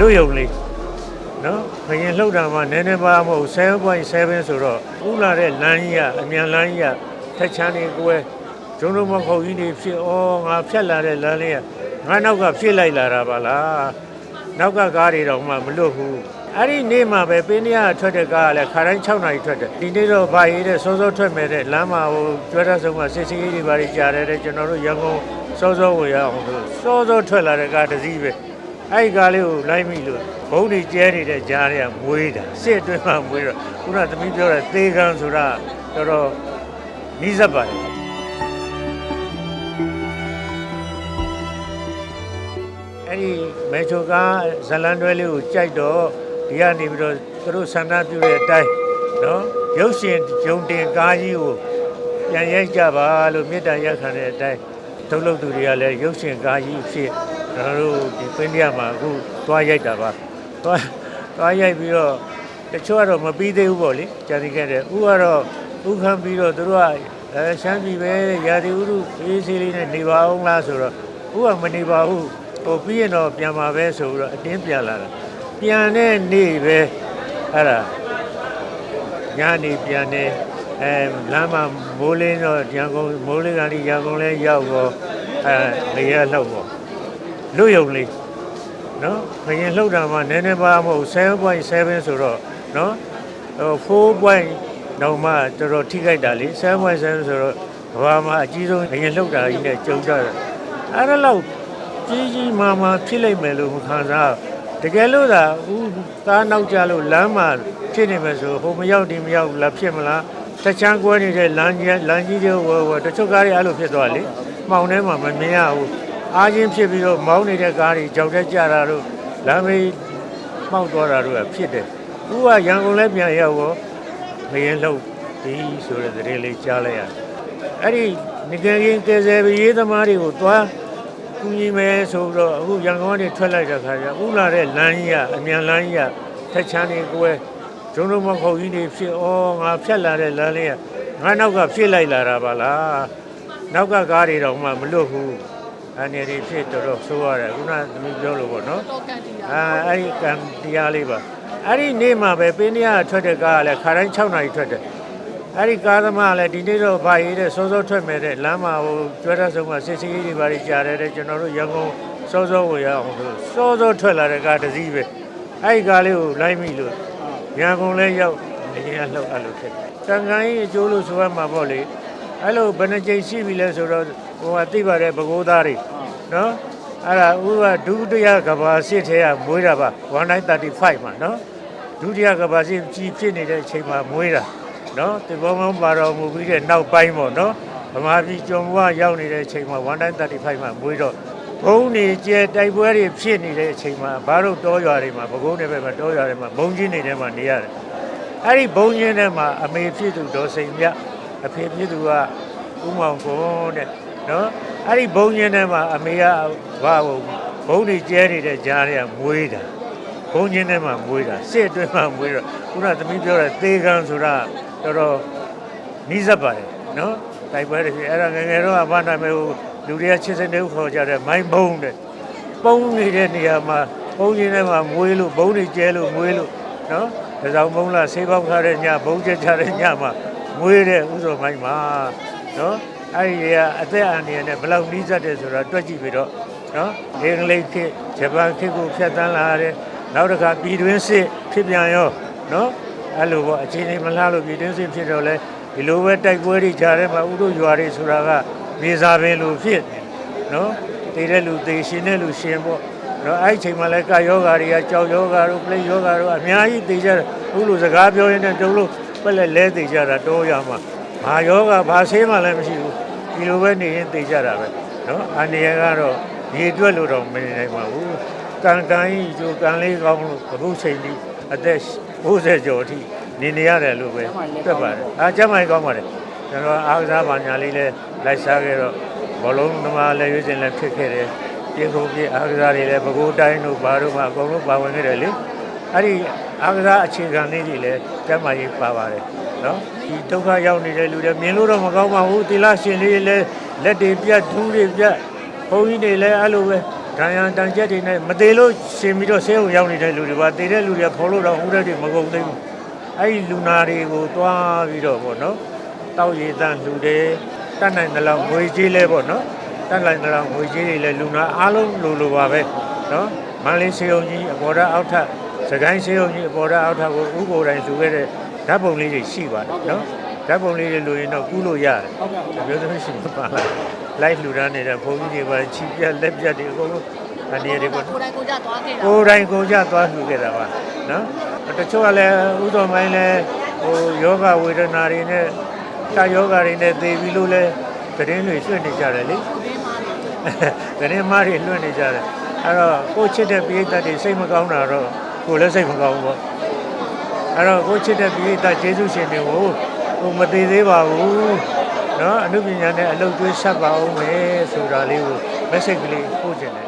လူယုံလေးနော်ခရင်လှုပ်တာမှနည်းနည်းပါမဟုတ်7.7ဆိုတော့ဥလာတဲ့လမ်းကြီးကအမြန်လမ်းကြီးကထက်ချမ်းနေကွဲဂျုံတို့မခုတ်ကြီးနေဖြစ်ဩငါဖြတ်လာတဲ့လမ်းလေးကငါနောက်ကဖြစ်လိုက်လာတာပါလားနောက်ကကားတွေတော့မှမလွတ်ဘူးအဲ့ဒီနေ့မှပဲပင်းရထွက်တဲ့ကားကလည်းခါတိုင်း6နာရီထွက်တယ်ဒီနေ့တော့ဗာရီတဲ့စောစောထွက်မဲ့တဲ့လမ်းမှာဟိုကျွဲရဆုံးကစစ်စီးကြီးတွေဘာတွေကြားတယ်တဲ့ကျွန်တော်တို့ရန်ကုန်စောစောဝင်ရအောင်လို့စောစောထွက်လာတဲ့ကားတစ်စီးပဲ အဲ့ဒီကားလေးကိုလိုက်မိလို့ဘုံတွေကျဲနေတဲ့ကြားတွေကမွေးတာစစ်အတွင်းမှာမွေးတော့ခုနသမီးပြောတဲ့သေကံဆိုတာတော်တော်နီးစပ်ပါတယ်အဲ့ဒီမေချိုကားဇလန်တွဲလေးကိုကြိုက်တော့ဒီကနေပြီးတော့သူတို့ဆန္ဒပြုတဲ့အတိုင်းနော်ရုပ်ရှင်ဂျုံတင်ကားကြီးကိုပြန်ရိုက်ကြပါလို့မေတ္တာရက်ခံတဲ့အတိုင်းထုတ်လုပ်သူတွေကလည်းရုပ်ရှင်ကားကြီးအဖြစ် ကျွန်တော်တို့ဒီပင်းပြမှာအခုသွားရိုက်တာပါသွားသွားရိုက်ပြီးတော့တချို့ကတော့မပြီးသေးဘူးပေါ့လေကြာနေခဲ့တယ်ဥကတော့ဥခံပြီးတော့သူတို့ကအဲရှမ်းပြည်ပဲရာသီဥတုအေးဆေးလေးနဲ့နေပါအောင်လားဆိုတော့ဥကမနေပါဘူးဟိုပြီးရင်တော့ပြန်ပါပဲဆိုပြီးတော့အတင်းပြန်လာတာပြန်တဲ့နေ့ပဲအဲ့ဒါညနေပြန်နေအဲလမ်းမှာမိုးလင်းတော့ရန်ကုန်မိုးလင်းကနေရန်ကုန်လဲရောက်တော့အဲလေရလှုပ်ပေါ့ လူယုံလေးနော်ခရင်လှုပ်တာမှနည်းနည်းပါမဟုတ်7.7ဆိုတော့နော်ဟို4.0တော့မှတော်တော်ထိခိုက်တာလေ7.7ဆိုတော့ကဘာမှာအကြီးဆုံးခရင်လှုပ်တာကြီးနဲ့ကြုံကြတယ်အဲ့ဒါလောက်ကြီးကြီးမာမာဖြစ်လိုက်မယ်လို့မခံစားဘူးတကယ်လို့သာဦးကားနောက်ကြလို့လမ်းမှာဖြစ်နေမယ်ဆိုဟိုမရောက်ဒီမရောက်လာဖြစ်မလားတချမ်းကွဲနေတဲ့လမ်းကြီးလမ်းကြီးတွေဝဝတချို့ကားတွေအဲ့လိုဖြစ်သွားလေမှောင်ထဲမှာမမြင်ရဘူး အားချင်းဖြစ်ပြီးတော့မောင်းနေတဲ့ကားတွေကြောက်တဲ့ကြတာတို့လမ်းမေးမှောက်သွားတာတို့ကဖြစ်တယ်ဦးကရန်ကုန်လည်းပြန်ရောက်ရောမရင်လှုပ်ပြီးဆိုတဲ့သတင်းလေးကြားလိုက်ရတယ်အဲ့ဒီငကယ်ရင်ကယ်ဆယ်ရေးသမားတွေကိုသွားကူညီမယ်ဆိုတော့အခုရန်ကုန်ကနေထွက်လိုက်တဲ့ခါကျဥလာတဲ့လမ်းကြီးကအမြန်လမ်းကြီးကထက်ချမ်းနေကွဲဂျုံတို့မခုတ်ကြီးတွေဖြစ်ဩငါဖြတ်လာတဲ့လမ်းလေးကငါနောက်ကဖြစ်လိုက်လာတာပါလားနောက်ကကားတွေတော့မှမလွတ်ဘူး အနေတွေဖြစ်တော်တော်ဆိုးရတယ်ခုနသမီးပြောလို့ပေါ့နော်တော့ကန်တီးတာအာအဲ့ဒီကံတရားလေးပါအဲ့ဒီနေ့မှာပဲပင်းရထွက်တဲ့ကားကလည်းခါတိုင်း6နာရီထွက်တယ်အဲ့ဒီကားသမားကလည်းဒီနေ့တော့ဗာရီတဲ့စောစောထွက်မဲ့တဲ့လမ်းမှာဟိုကျွဲရဆုံးကစစ်စီးကြီးတွေဘာတွေကြားတယ်တဲ့ကျွန်တော်တို့ရန်ကုန်စောစောဝင်ရအောင်လို့စောစောထွက်လာတဲ့ကားတစ်စီးပဲအဲ့ဒီကားလေးကိုလိုက်မိလို့ရန်ကုန်လဲရောက်အရင်ကလှုပ်အဲ့လိုဖြစ်တယ်တန်ခိုင်းအကျိုးလို့ဆိုရမှာပေါ့လေအဲ့လိုဘယ်နှကြိမ်ရှိပြီလဲဆိုတော့ ဟိုကသိပါတယ်ဘကိုးသားတွေနော်အဲ့ဒါဥကဒုတိယကဘာစစ်ထဲကမွေးတာပါ1935မှာနော်ဒုတိယကဘာစစ်ကြီးဖြစ်နေတဲ့အချိန်မှာမွေးတာနော်ဒီဘောမောင်းပါတော်မူပြီးတဲ့နောက်ပိုင်းပေါ့နော်ဗမာပြည်ကျော်ဘွားရောက်နေတဲ့အချိန်မှာ1935မှာမွေးတော့ဘုံနေကျဲတိုက်ပွဲတွေဖြစ်နေတဲ့အချိန်မှာဘာလို့တောရွာတွေမှာဘကုန်းတွေပဲမှာတောရွာတွေမှာဘုံကြီးနေတဲ့မှာနေရတယ်အဲ့ဒီဘုံကြီးထဲမှာအမေဖြစ်သူဒေါ်စိန်မြတ်အဖေဖြစ်သူကဦးမောင်ကွန်းတဲ့ နော်အဲ့ဒီဘုံညင်းထဲမှာအမေကဘာဘုံဘုံတွေကျဲနေတဲ့ကြားတွေကမွေးတာဘုံညင်းထဲမှာမွေးတာစစ်အတွင်းမှာမွေးတော့ခုနသမီးပြောတဲ့သေကံဆိုတာတော်တော်နီးစပ်ပါတယ်နော်တိုက်ပွဲတွေဖြစ်အဲ့ဒါငယ်ငယ်တော့အဘာနာမည်ဟိုလူတွေကချစ်စနေခေါ်ကြတဲ့မိုင်းဘုံတဲ့ပုံနေတဲ့နေရာမှာဘုံညင်းထဲမှာမွေးလို့ဘုံတွေကျဲလို့မွေးလို့နော်ဒါကြောင့်ဘုံလာဆေးပေါက်ခါတဲ့ညဘုံကျချတဲ့ညမှာမွေးတဲ့ဥစ္စာမိုင်းမှာနော် အဲ့ဒီကအသက်အန္တရာယ်နဲ့ဘယ်လောက်နှီးစပ်တယ်ဆိုတာတွက်ကြည့်ပြီးတော့နော်အင်္ဂလိပ်ခေတ်ဂျပန်ခေတ်ကိုဖျက်ဆီးလာရတယ်နောက်တစ်ခါပြည်တွင်းစစ်ဖြစ်ပြန်ရောနော်အဲ့လိုပေါ့အခြေအနေမလှလို့ပြည်တွင်းစစ်ဖြစ်တော့လဲဒီလိုပဲတိုက်ပွဲတွေကြားထဲမှာဥတို့ရွာတွေဆိုတာကမြေစာပင်လိုဖြစ်နေနော်တည်တဲ့လူတည်ရှင်တဲ့လူရှင်ပေါ့နော်အဲ့ဒီအချိန်မှာလဲကာယောဂါတွေကကြောက်ယောဂါတို့ပလိယောဂါတို့အများကြီးတည်ကြတယ်အခုလိုစကားပြောရင်းနဲ့တုံးလို့ပက်လက်လဲတည်ကြတာတော့ရမှာ ဘာယောဂဘာဆေးမှလည်းမရှိဘူးဒီလိုပဲနေရင်သိကြတာပဲနော်အန္တရာယ်ကတော့ရေတွက်လို့တော့မနေနိုင်ပါဘူးကံကံကြီးကျိုးကံလေးကောင်းလို့အခုချိန်ကြီးအသက်60ကျော်အထိနေနေရတယ်လို့ပဲတွက်ပါတယ်အာကျမကြီးကောင်းပါတယ်ကျွန်တော်အားကစားပါညာလေးလဲလိုက်စားခဲ့တော့ဘောလုံးသမားလည်းရွေးစင်လည်းဖြစ်ခဲ့တယ်ပြေကုန်ပြေအားကစားတွေလည်းပဲခူးတိုင်းတို့ဘာတို့မှအကုန်လုံးပါဝင်ခဲ့တယ်လေအဲ့ဒီအားကစားအခြေခံလေးတွေလည်းကျမကြီးပါပါတယ် နော်ဒီဒုက္ခရောက်နေတဲ့လူတွေမြင်လို့တော့မကောင်းပါဘူးသီလရှင်လေးလည်းလက်တွေပြတ်ဒူးတွေပြတ်ဘုန်းကြီးတွေလည်းအဲ့လိုပဲတဒဏ်ရာတန်ချက်တွေနဲ့မသေးလို့ရှင်ပြီးတော့ဆေးရုံရောက်နေတဲ့လူတွေပါတည်တဲ့လူတွေကခေါ်လို့တော့ဟိုတဲ့တွေမကုန်သေးဘူးအဲ့ဒီလူနာတွေကိုတွားပြီးတော့ပေါ့နော်တောက်ရည်တန်လူတွေတတ်နိုင်တဲ့လောက်ငွေကြီးလဲပေါ့နော်တတ်နိုင်တဲ့လောက်ငွေကြီးတွေလဲလူနာအားလုံးလိုလိုပါပဲနော်မန္တလေးဆေးရုံကြီးအပေါ်ဓာတ်အောက်ထပ်စကိုင်းဆေးရုံကြီးအပေါ်ဓာတ်အောက်ထပ်ကိုဥကိုယ်တိုင်လှူခဲ့တဲ့ ဓာတ်ပုံလေးတွေရှိပါတယ်နော်ဓာတ်ပုံလေးတွေလိုရင်တော့ကူးလို့ရတယ်ဟုတ်ကဲ့ဟုတ်ကဲ့အမျိုးသမီးရှိမပါလားလိုက်လှူဒါန်းနေတဲ့ဘုန်းကြီးတွေပါချီပြက်လက်ပြက်တွေအကုန်လုံးအနေတွေပေါ့ကိုယ်တိုင်ကိုယ်ကြသွားခဲ့တာကိုယ်တိုင်ကိုယ်ကြသွားလှူခဲ့တာပါနော်တချို့ကလည်းဥတော်မိုင်းလည်းဟိုယောဂဝေဒနာတွေနဲ့တာယောဂတွေနဲ့သေပြီလို့လဲသတင်းတွေလွှင့်နေကြတယ်လေဒီမှာလေသတင်းမားတွေလွှင့်နေကြတယ်အဲ့တော့ကိုယ်ချစ်တဲ့ပိဋကတ်တွေစိတ်မကောင်းတာတော့ကိုယ်လည်းစိတ်မကောင်းဘူးပေါ့ အဲ့တော့ကိုယ်ချစ်တဲ့ပိဋကတ်ကျေးဇူးရှင်တွေကိုဟိုမသေးသေးပါဘူးเนาะအနုပညာနဲ့အလုပ်ကျွေးဆက်ပါအောင်မယ်ဆိုတာလေးကို message ကလေးပို့ချင်တယ်